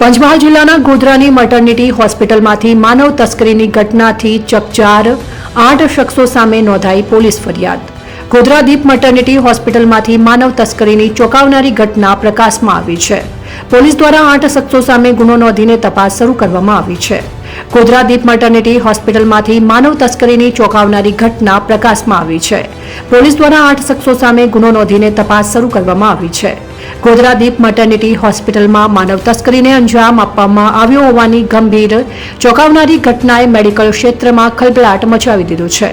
પંચમહાલ જિલ્લાના ગોધરાની મટર્નિટી હોસ્પિટલમાંથી માનવ તસ્કરીની ઘટનાથી ચકચાર. આઠ શખ્સો સામે નોંધાઈ પોલીસ ફરિયાદ. ગોધરા દીપ મટર્નિટી હોસ્પિટલમાંથી માનવ તસ્કરીની ચોંકાવનારી ઘટના પ્રકાશમાં આવી છે. પોલીસ દ્વારા આઠ શખ્સો સામે ગુનો નોંધીને તપાસ શરૂ કરવામાં આવી છે. ગોધરા દીપ મટર્નિટી હોસ્પિટલમાંથી માનવ તસ્કરીની ચોંકાવનારી ઘટના પ્રકાશમાં આવી છે. પોલીસ દ્વારા આઠ શખ્સો સામે ગુનો નોંધીને તપાસ શરૂ કરવામાં આવી છે. ગોધરા દીપ મટર્નિટી હોસ્પિટલમાં માનવ તસ્કરીને અંજામ આપવામાં આવ્યો હોવાની ગંભીર ચોંકાવનારી ઘટનાએ મેડિકલ ક્ષેત્રમાં ખલબલાટ મચાવી દીધો છે.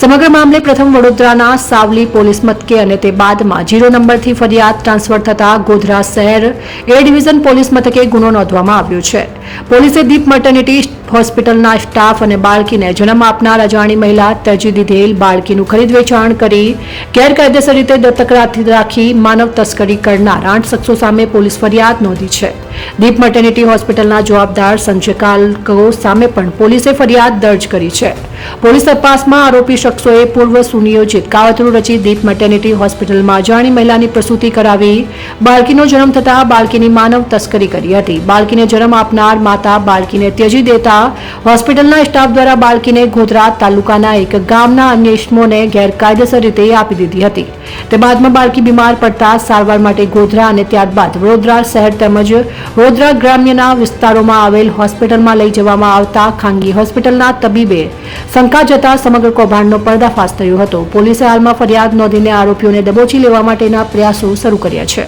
સમગ્ર મામલે પ્રથમ વડોદરાના સાવલી પોલીસ મથકે અને તે બાદમાં જીરો નંબરથી ફરિયાદ ટ્રાન્સફર થતા ગોધરા શહેર એ ડિવિઝન પોલીસ મથકે ગુનો નોંધવામાં આવ્યો છે. પોલીસે દીપ મટર્નિટી હોસ્પિટલના સ્ટાફ અને બાળકીને જન્મ આપનાર અજાણી મહિલા તરજી દીધેલ બાળકીનું ખરીદ વેચાણ કરી ગેરકાયદેસર રીતે દત્તક રાખી- માનવ તસ્કરી કરનાર આઠ શખ્સો સામે પોલીસ ફરિયાદ નોંધી છે. દીપ મટર્નિટી હોસ્પિટલના જવાબદાર સંચાલકો સામે પણ પોલીસે ફરિયાદ દર્જ કરી છે. પોલીસ તપાસમાં આરોપી શખ્સોએ પૂર્વ સુનિયોજિત કાવતરું રચી દીપ મેટર્નિટી હોસ્પિટલમાં અજાણી મહિલાની પ્રસૂતિ કરાવી, બાળકીનો જન્મ થતાં બાળકીની માનવ તસ્કરી કરી હતી. બાળકીને જન્મ આપનાર માતા બાળકીને ત્યજી દેતા હોસ્પિટલના સ્ટાફ દ્વારા બાળકીને ગોધરા તાલુકાના એક ગામના અન્ય ઇસમોને ગેરકાયદેસર રીતે આપી દીધી હતી. તે બાદમાં બાળકી બીમાર પડતા સારવાર માટે ગોધરા અને ત્યારબાદ વડોદરા શહેર તેમજ વડોદરા ગ્રામ્યના વિસ્તારોમાં આવેલ હોસ્પિટલમાં લઈ જવામાં આવતા ખાનગી હોસ્પિટલના તબીબે શંકા જતા સમગ્ર કૌભાંડનો પર્દાફાશ થયો હતો. પોલીસે હાલમાં ફરિયાદ નોંધીને આરોપીઓને દબોચી લેવા માટેના પ્રયાસો શરૂ કર્યા છે.